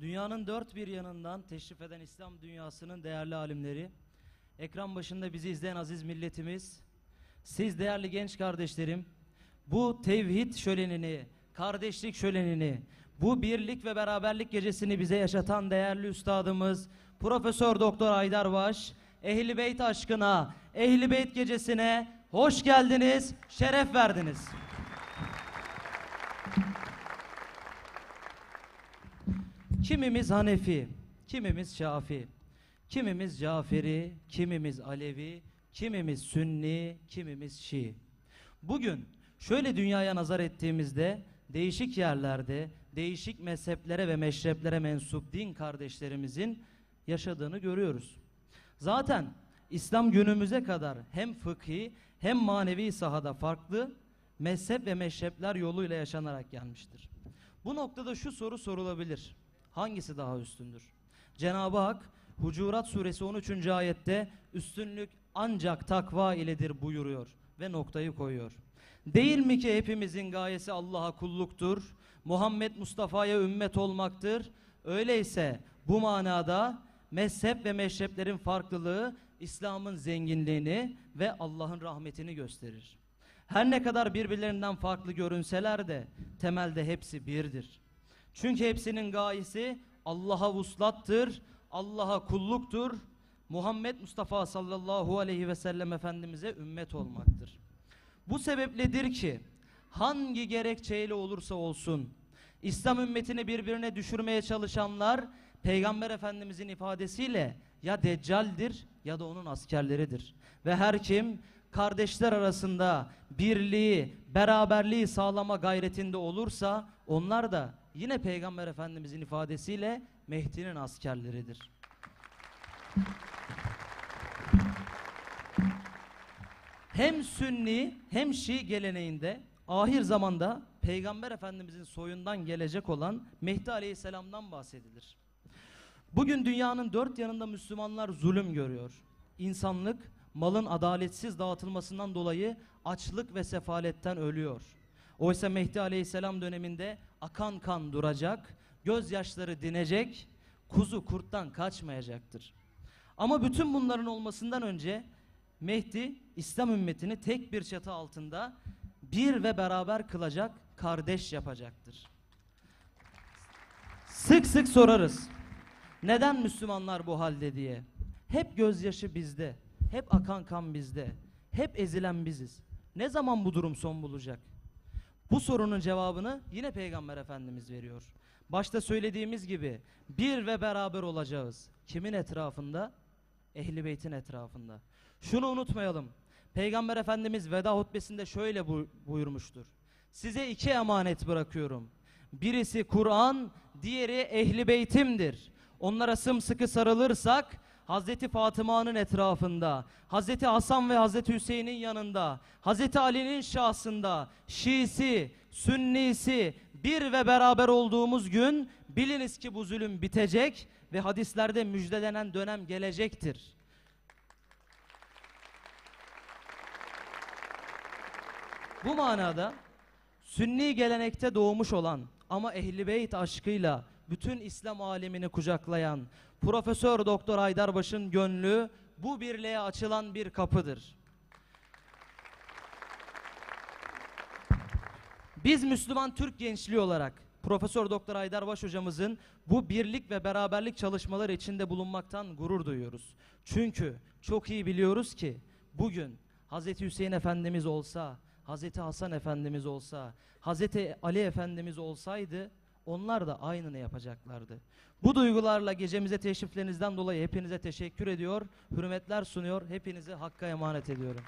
Dünyanın dört bir yanından teşrif eden İslam dünyasının değerli alimleri, ekran başında bizi izleyen aziz milletimiz, siz değerli genç kardeşlerim, bu tevhid şölenini, kardeşlik şölenini, bu birlik ve beraberlik gecesini bize yaşatan değerli üstadımız Profesör Doktor Aydar Baş, Ehli Beyt aşkına, Ehli Beyt gecesine hoş geldiniz, şeref verdiniz. Kimimiz Hanefi, kimimiz Şafi, kimimiz Caferi, kimimiz Alevi, kimimiz Sünni, kimimiz Şii. Bugün şöyle dünyaya nazar ettiğimizde değişik yerlerde, değişik mezheplere ve meşreplere mensup din kardeşlerimizin yaşadığını görüyoruz. Zaten İslam günümüze kadar hem fıkhi hem manevi sahada farklı mezhep ve meşrepler yoluyla yaşanarak gelmiştir. Bu noktada şu soru sorulabilir. Hangisi daha üstündür? Cenab-ı Hak Hucurat suresi 13. ayette üstünlük ancak takva iledir buyuruyor ve noktayı koyuyor. Değil mi ki hepimizin gayesi Allah'a kulluktur, Muhammed Mustafa'ya ümmet olmaktır. Öyleyse bu manada mezhep ve meşreplerin farklılığı İslam'ın zenginliğini ve Allah'ın rahmetini gösterir. Her ne kadar birbirlerinden farklı görünseler de temelde hepsi birdir. Çünkü hepsinin gayesi Allah'a vuslattır, Allah'a kulluktur, Muhammed Mustafa sallallahu aleyhi ve sellem Efendimiz'e ümmet olmaktır. Bu sebepledir ki hangi gerekçeyle olursa olsun İslam ümmetini birbirine düşürmeye çalışanlar Peygamber Efendimizin ifadesiyle ya deccaldir ya da onun askerleridir. Ve her kim kardeşler arasında birliği, beraberliği sağlama gayretinde olursa onlar da yine Peygamber Efendimizin ifadesiyle Mehdi'nin askerleridir. Hem Sünni hem Şii geleneğinde ahir zamanda Peygamber Efendimizin soyundan gelecek olan Mehdi Aleyhisselam'dan bahsedilir. Bugün dünyanın dört yanında Müslümanlar zulüm görüyor. İnsanlık malın adaletsiz dağıtılmasından dolayı açlık ve sefaletten ölüyor. Oysa Mehdi Aleyhisselam döneminde akan kan duracak, gözyaşları dinecek, kuzu kurttan kaçmayacaktır. Ama bütün bunların olmasından önce Mehdi İslam ümmetini tek bir çatı altında bir ve beraber kılacak, kardeş yapacaktır. Sık sık sorarız. Neden Müslümanlar bu halde diye. Hep gözyaşı bizde, hep akan kan bizde, hep ezilen biziz. Ne zaman bu durum son bulacak? Bu sorunun cevabını yine Peygamber Efendimiz veriyor. Başta söylediğimiz gibi bir ve beraber olacağız. Kimin etrafında? Ehli Beyt'in etrafında. Şunu unutmayalım. Peygamber Efendimiz veda hutbesinde şöyle bu- buyurmuştur. Size iki emanet bırakıyorum. Birisi Kur'an, diğeri Ehli Beytim'dir. Onlara sımsıkı sarılırsak Hazreti Fatıma'nın etrafında, Hazreti Hasan ve Hazreti Hüseyin'in yanında, Hazreti Ali'nin şahsında, Şiisi, Sünnisi bir ve beraber olduğumuz gün biliniz ki bu zulüm bitecek ve hadislerde müjdelenen dönem gelecektir. Bu manada Sünni gelenekte doğmuş olan ama Ehli Beyt aşkıyla bütün İslam alemini kucaklayan Profesör Doktor Aydarbaş'ın gönlü bu birliğe açılan bir kapıdır. Biz Müslüman Türk gençliği olarak Profesör Doktor Aydarbaş hocamızın bu birlik ve beraberlik çalışmaları içinde bulunmaktan gurur duyuyoruz. Çünkü çok iyi biliyoruz ki bugün Hazreti Hüseyin Efendimiz olsa, Hazreti Hasan Efendimiz olsa, Hazreti Ali Efendimiz olsaydı onlar da aynını yapacaklardı. Bu duygularla gecemize teşriflerinizden dolayı hepinize teşekkür ediyor, hürmetler sunuyor, hepinizi Hakk'a emanet ediyorum.